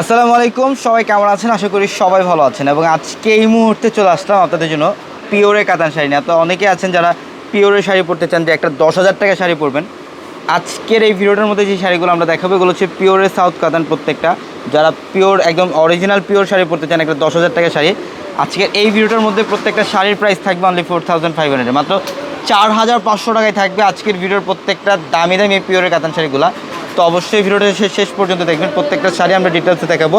আসসালামু আলাইকুম, সবাই কেমন আছেন? আশা করি সবাই ভালো আছেন। এবং আজকে এই মুহূর্তে চলে আসলাম আপনাদের জন্য পিওরে কাতান শাড়ি নিয়ে। তো অনেকে আছেন যারা পিওরে শাড়ি পরতে চান যে একটা দশ হাজার টাকা শাড়ি পরবেন। আজকের এই ভিডিওটার মধ্যে যে শাড়িগুলো আমরা দেখাবো, এগুলো হচ্ছে পিওরে সাউথ কাতান প্রত্যেকটা। যারা পিওর, একদম অরিজিনাল পিওর শাড়ি পরতে চান, একটা দশ হাজার টাকা শাড়ি। আজকের এই ভিডিওটার মধ্যে প্রত্যেকটা শাড়ির প্রাইস থাকবে only four thousand five hundred মাত্র চার হাজার পাঁচশো টাকায় থাকবে আজকের ভিডিওর প্রত্যেকটা দামি দামি পিওরের কাতান শাড়িগুলো। তো অবশ্যই ভিডিওটা শেষ শেষ পর্যন্ত দেখবেন। প্রত্যেকটা শাড়ি আমরা ডিটেলসে দেখাবো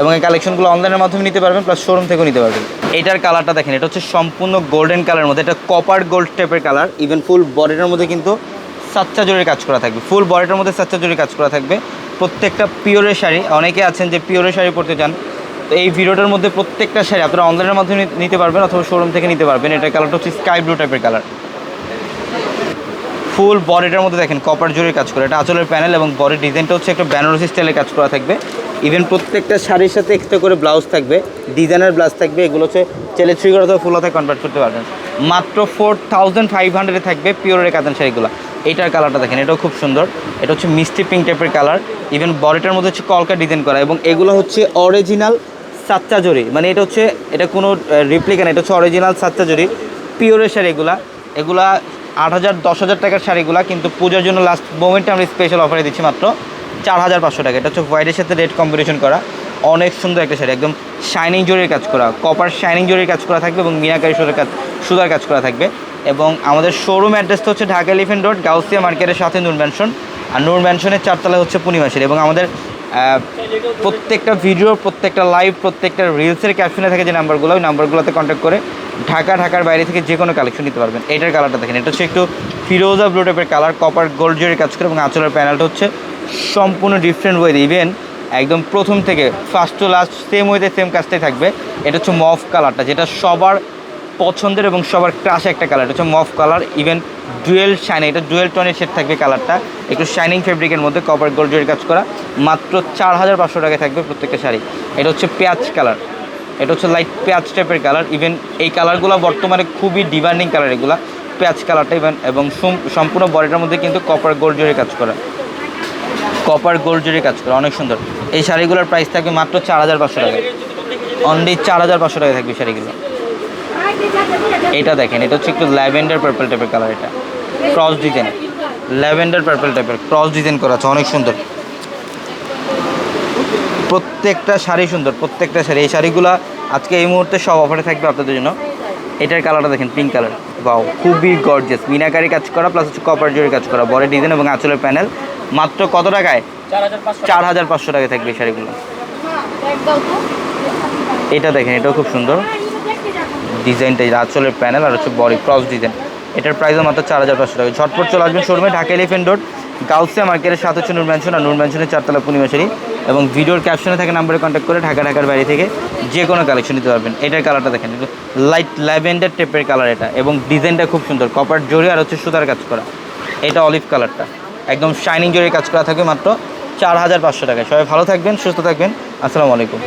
এবং এই কালেকশনগুলো অনলাইনের মাধ্যমে নিতে পারবেন প্লাস শোরুম থেকেও নিতে পারবেন। এটার কালারটা দেখেন, এটা হচ্ছে সম্পূর্ণ গোল্ডেন কালারের মধ্যে, এটা কপার গোল্ড টাইপের কালার ইভেন ফুল বডিটার মধ্যে কিন্তু সাচ্চা জরির কাজ করা থাকবে। ফুল বডিটার মধ্যে সাচ্চা জরির কাজ করা থাকবে। প্রত্যেকটা পিওরের শাড়ি, অনেকে আছেন যে পিওরের শাড়ি পরতে চান, তো এই ভিডিওটার মধ্যে প্রত্যেকটা শাড়ি আপনারা অনলাইনের মাধ্যমে নিতে পারবেন অথবা শোরুম থেকে নিতে পারবেন। এটার কালারটা হচ্ছে স্কাই ব্লু টাইপের কালার ফুল বডিটার মধ্যে দেখেন, কপার জরির কাজ করে। এটা আঁচলের প্যানেল এবং বডির ডিজাইনটা হচ্ছে একটা বেনারসি স্টাইলে কাজ করা থাকবে। ইভেন প্রত্যেকটা শাড়ির সাথে এক্সট্রা করে ব্লাউজ থাকবে, ডিজাইনার ব্লাউজ থাকবে, এগুলো হচ্ছে চেলে থ্রিগর অথবা ফুল হাতে কনভার্ট করতে পারবেন। মাত্র ফোর থাউজেন্ড ফাইভ হান্ড্রেডে থাকবে পিওরের কাতান শাড়িগুলো। এইটার কালারটা দেখেন, এটাও খুব সুন্দর। এটা হচ্ছে মিষ্টি পিঙ্ক টাইপের কালার ইভেন বডিটার মধ্যে হচ্ছে কলকা ডিজাইন করা এবং এগুলো হচ্ছে অরিজিনাল সাচ্চা জরি মানে এটা হচ্ছে, এটা কোনো রিপ্লিকা না, এটা হচ্ছে অরিজিনাল সাচ্চা জরি পিওরের শাড়ি এগুলা এগুলা আট হাজার, দশ হাজার টাকার শাড়িগুলো, কিন্তু পুজোর জন্য লাস্ট মোমেন্টে আমরা স্পেশাল অফারে দিচ্ছি মাত্র চার হাজার পাঁচশো টাকা। এটা হচ্ছে হোয়াইটের সাথে রেড কম্বিনেশন করা। অনেক সুন্দর একটা শাড়ি, একদম শাইনিং জরির কাজ করা। কপার শাইনিং জরির কাজ করা থাকবে এবং মিনাকারি সুতার কাজ সুতার কাজ করা থাকবে। এবং আমাদের শোরুম অ্যাড্রেসটা হচ্ছে ঢাকা এলিফেন্ট রোড গাউসিয়া মার্কেটের সাথে নূর ম্যানশন আর নূর ম্যানশনের চারতলা হচ্ছে পূর্ণিমাসের এবং আমাদের প্রত্যেকটা ভিডিও প্রত্যেকটা লাইভ প্রত্যেকটা রিলসের ক্যাপশনে থাকে যে নাম্বারগুলো ওই নাম্বারগুলোতে কন্ট্যাক্ট করে ঢাকা, ঢাকার বাইরে থেকে যে কোনো কালেকশন নিতে পারবেন। এটার কালারটা দেখেন, এটা হচ্ছে একটু ফিরোজা ব্লু টাইপের কালার কপার গোল্ড জরির কাজ করে এবং আঁচলের প্যানেলটা হচ্ছে সম্পূর্ণ ডিফারেন্ট ওয়ে ইভেন একদম প্রথম থেকে ফার্স্ট টু লাস্ট সেম ওয়েতে সেম কাজটাই থাকবে। এটা হচ্ছে মফ কালারটা যেটা সবার পছন্দের এবং সবার ক্রাশ একটা কালার হচ্ছে mauve colour even dual shining এটা ডুয়েল টনের শেড থাকবে কালারটা একটু শাইনিং ফেব্রিকের মধ্যে কপার গোল্ড জরির কাজ করা, মাত্র চার হাজার পাঁচশো টাকায় থাকবে প্রত্যেকটা শাড়ি। এটা হচ্ছে পেঁয়াজ কালার এটা হচ্ছে লাইট পেঁয়াজ টাইপের কালার ইভেন এই কালারগুলো বর্তমানে খুবই ডিমান্ডিং কালার এগুলো, পেঁয়াজ কালারটা ইভেন এবং সম্পূর্ণ বডিটার মধ্যে কিন্তু কপার গোল্ড জরির কাজ করা। কপার গোল্ড জরির কাজ করা, অনেক সুন্দর। এই শাড়িগুলোর প্রাইস থাকবে মাত্র চার হাজার পাঁচশো টাকা অনলি চার হাজার পাঁচশো টাকা থাকবে শাড়িগুলো। এটা দেখেন এটা হচ্ছে একটু ল্যাভেন্ডার পার্পল টাইপের কালার এটা। ক্রস ডিজাইন ল্যাভেন্ডার পার্পল টাইপের ক্রস ডিজাইন করা আছে অনেক সুন্দর। প্রত্যেকটা শাড়ি সুন্দর প্রত্যেকটা শাড়ি। এই শাড়িগুলো আজকে এই মুহূর্তে সব অফারে থাকবে আপনাদের জন্য। এটার কালারটা দেখেন পিঙ্ক কালার বাও খুবই গর্জিয়াস মিনাকারি কাজ করা প্লাস হচ্ছে কপার জরি কাজ করা। বড় ডিজাইন এবং আঁচলের প্যানেল মাত্র কত টাকায়? চার হাজার পাঁচশো টাকায় থাকবে এই শাড়িগুলো। এটা দেখেন এটাও খুব সুন্দর। ডিজাইনটা আঁচলের প্যানেল আর হচ্ছে বডি ক্রস ডিজাইন এটার প্রাইসও মাত্র চার হাজার পাঁচশো টাকা। ঝটপট চলে আসবেন শোরুমে ঢাকা এলিফেন্ট রোড গাউসিয়া মার্কেটের সাথে হচ্ছে নূর আর নূর ম্যানশনের চারতলা পূর্ণিমাশারি এবং ভিডিওর ক্যাপশনে থাকে নাম্বারে কন্ট্যাক্ট করে ঢাকা, ঢাকার বাইরে থেকে যে কোনো কালেকশন নিতে পারবেন। এটার কালারটা দেখেন লাইট ল্যাভেন্ডার টেপের কালার এটা। এবং ডিজাইনটা খুব সুন্দর কপার জরি আর হচ্ছে সুতার কাজ করা। এটা অলিভ কালারটা একদম শাইনিং জরির কাজ করা থাকবে মাত্র চার হাজার পাঁচশো টাকায়। সবাই ভালো থাকবেন, সুস্থ থাকবেন। আসসালামু আলাইকুম।